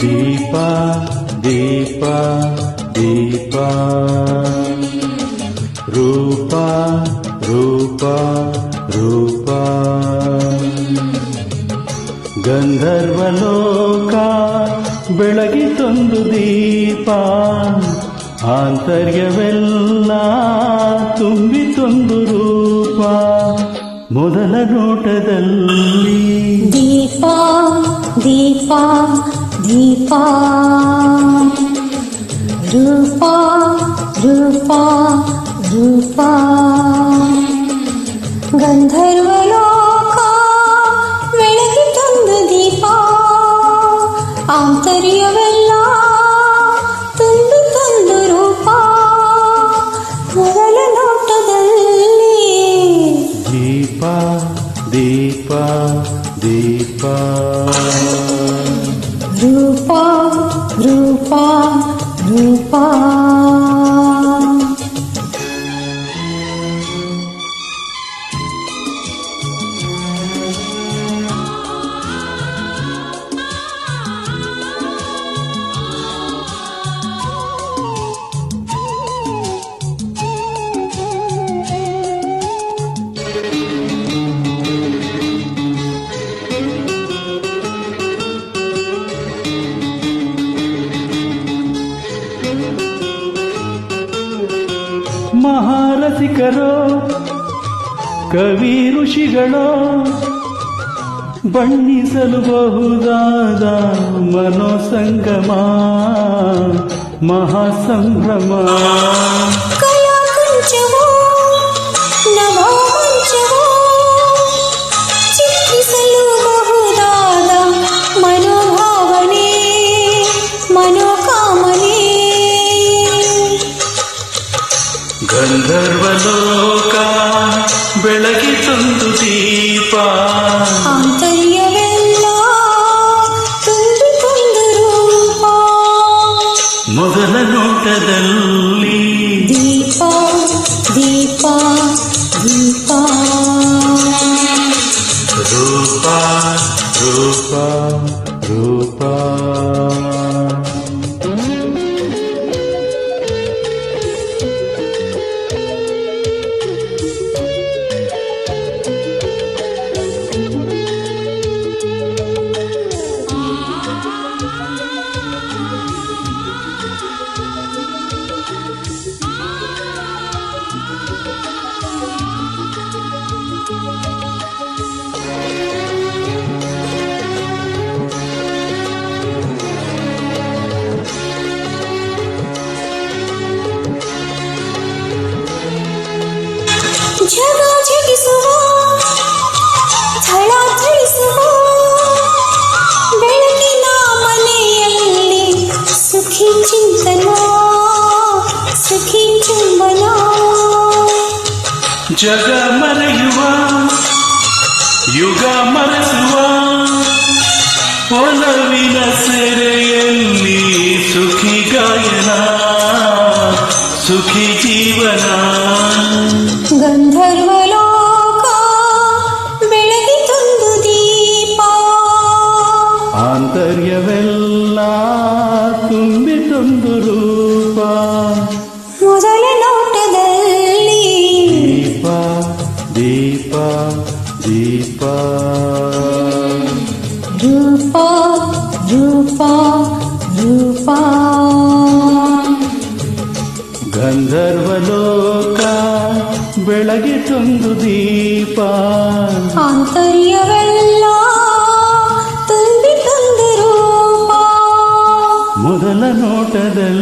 ದೀಪ ದೀಪ ದೀಪ. ರೂಪ ರೂಪ ರೂಪ. ಗಂಧರ್ವ ಲೋಕ ಬೆಳಗಿ ಬೆಳಗಿತೊಂದು ದೀಪ. ಆಂತರ್ಯವೆಲ್ಲ ತುಂಬಿತೊಂದು ರೂಪ. ಮೊದಲ ನೋಟದಲ್ಲಿ ದೀಪ ದೀಪ. ದೀಪ ರೂಪ ರೂಪ ರೂಪ ಗಂಧರ್ವಲೋಕ ಬೆಳಗಿತೊಂದು ದೀಪ ಆಂತರ್ಯವೆಲ್ಲ ತುಂಬಿತೊಂದು ರೂಪ ಮೊದಲ ನೋಟದಲ್ಲಿ ದೀಪ ದೀಪ ದೀಪ रूपा रूपा रूपा ಮಹಾರಸಿಕರೋ ಕವಿ ಋಷಿಗಳೋ ಬಣ್ಣಿಸಲು ಬಹುದಾದ ಮನೋಸಂಗಮ ಮಹಾಸಂಭ್ರಮ. ಗಂಧರ್ವಲೋಕ ಬೆಳಗಿತೊಂದು ದೀಪ. ಆಂತರ್ಯವೆಲ್ಲ ತುಂಬಿಕೊಂಡು ರೂಪ. ಮೊದಲ ನೋಟದಲ್ಲಿ ದೀಪ ದೀಪ ದೀಪ. ರೂಪ ರೂಪ ರೂಪ. ಜಗ ಮರೆಯುವ ಯುಗ ಮರೆಸುವ ಒಲವಿನ ಸೆರೆಯಲ್ಲಿ ಸುಖಿ ಗಾಯನ ಸುಖಿ ಜೀವನ ಗಂಧರ್ವಲೋಕ ಬೆಳಗಿತೊಂದು ದೀಪ ಆಂತರ್ಯವೆಲ್ಲ ತುಂಬಿತೊಂದು ದೀಪ ದೀಪ ರೂಪ ರೂಪ ರೂಪ ಗಂಧರ್ವಲೋಕ ಬೆಳಗಿತೊಂದು ದೀಪ ಆಂತರ್ಯವೆಲ್ಲ ತುಂಬಿತೊಂದು ರೂಪ ಮೊದಲ ನೋಟದಲ್ಲಿ